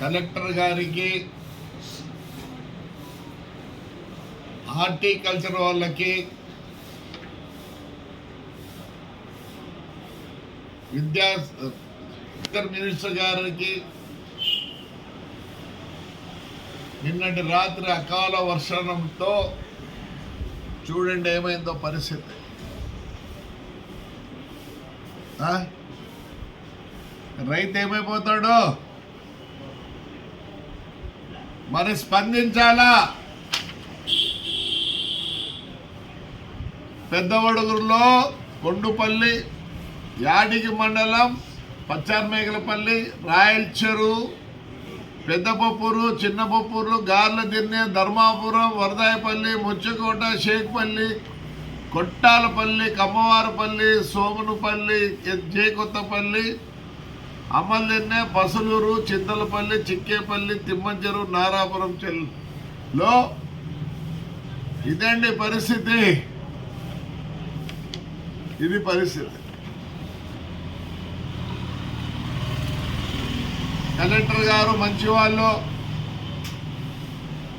Collector గారికి horticulture వాళ్ళకి విద్యా మినిస్టర్ గారికి నిన్నటి రాత్రి అకాల వర్షంతో చూడండి ఏమైందో పరిస్థితి. రైతు ఏమైపోతాడో? మరి స్పందించాలా? పెద్దవడుగురులో కొండుపల్లి యాడిగి మండలం పచ్చార్మేకలపల్లి రాయల్చెరు పెద్దపప్పూరు చిన్నపప్పూరు గార్ల దిన్నె ధర్మాపురం వరదాయపల్లి ముచ్చకోట షేక్పల్లి కొట్టాలపల్లి కమ్మవారపల్లి సోమనుపల్లి జేకొత్తపల్లి అమ్మల్దిన్నె పసులూరు చింతలపల్లి చిక్కేపల్లి తిమ్మంచెరు నారాపురం చెల్లో ఇదండి పరిస్థితి. ఇది పరిస్థితి. కలెక్టర్ గారు మంచివాళ్ళు.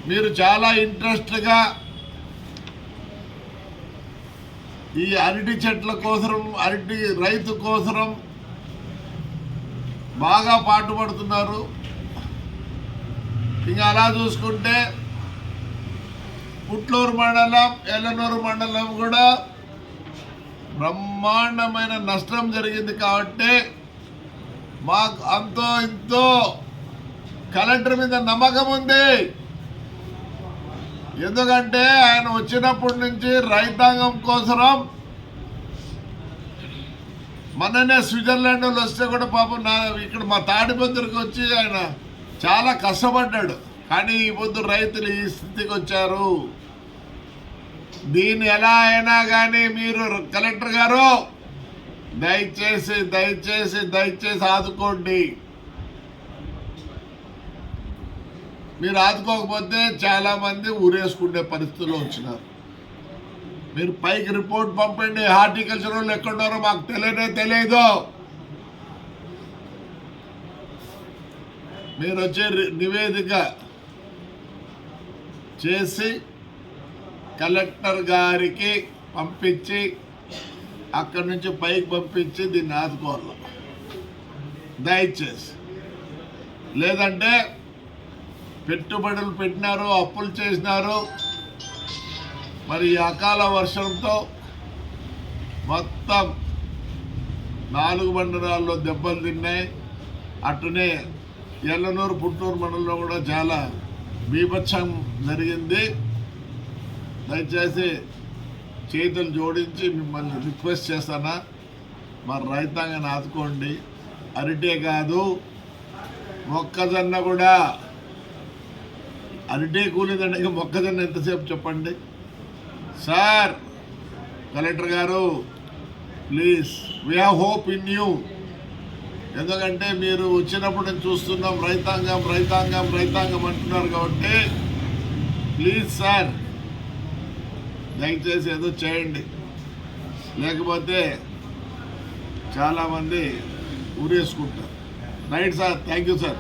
మీరు చాలా ఇంట్రెస్ట్గా ఈ అరటి చెట్ల కోసరం అరటి రైతు కోసరం బాగా పాటుపడుతున్నారు ఇంకా అలా చూసుకుంటే పుట్లూరు మండలం ఎల్లనూరు మండలం కూడా బ్రహ్మాండమైన నష్టం జరిగింది కాబట్టి మాకు అంతో ఇంతో కలెక్టర్ మీద నమ్మకం ఉంది. ఎందుకంటే ఆయన వచ్చినప్పటి నుంచి రైతాంగం కోసరం మొన్ననే స్విట్జర్లాండ్ వాళ్ళు వస్తే కూడా పాపం నా ఇక్కడ మా తాడిపత్రికి వచ్చి ఆయన చాలా కష్టపడ్డాడు. కానీ ఈ పొద్దు రైతులు ఈ స్థితికి వచ్చారు. దీన్ని ఎలా అయినా కానీ మీరు కలెక్టర్ గారు దయచేసి దయచేసి దయచేసి ఆదుకోండి. మీరు ఆదుకోకపోతే చాలామంది ఊరేసుకునే పరిస్థితుల్లో వచ్చినారు. మీరు పైకి రిపోర్ట్ పంపండి. హార్టికల్చర్ వాళ్ళు ఎక్కడున్నారో మాకు తెలియనే తెలియదు మీరు వచ్చే నివేదిక చేసి కలెక్టర్ గారికి పంపించి అక్కడి నుంచి పైకి పంపించి దీన్ని ఆదుకోవాలి. దయచేసి. లేదంటే పెట్టుబడులు పెట్టినారు అప్పులు చేసినారు. మరి ఈ అకాల వర్షంతో మొత్తం నాలుగు మండలాల్లో దెబ్బలు తిన్నాయి. అటునే ఎల్లనూరు పుట్టూరు మండలంలో కూడా చాలా బీభత్సం జరిగింది. దయచేసి చేతులు జోడించి మిమ్మల్ని రిక్వెస్ట్ చేస్తానా? మరి రైతాంగాన్ని ఆదుకోండి. అరిటే కాదు మొక్కజొన్న కూడా. అరిటే కూలిదండగా మొక్కజొన్న ఎంతసేపు చెప్పండి? సార్ కలెక్టర్ గారు please we have hope in you ఎందుకంటే మీరు వచ్చినప్పుడు నేను చూస్తున్నాం రైతాంగం రైతాంగం రైతాంగం అంటున్నారు కాబట్టి ప్లీజ్ సార్ దయచేసి ఏదో చేయండి. లేకపోతే చాలామంది ఊరేసుకుంటారు. Right sir thank you sir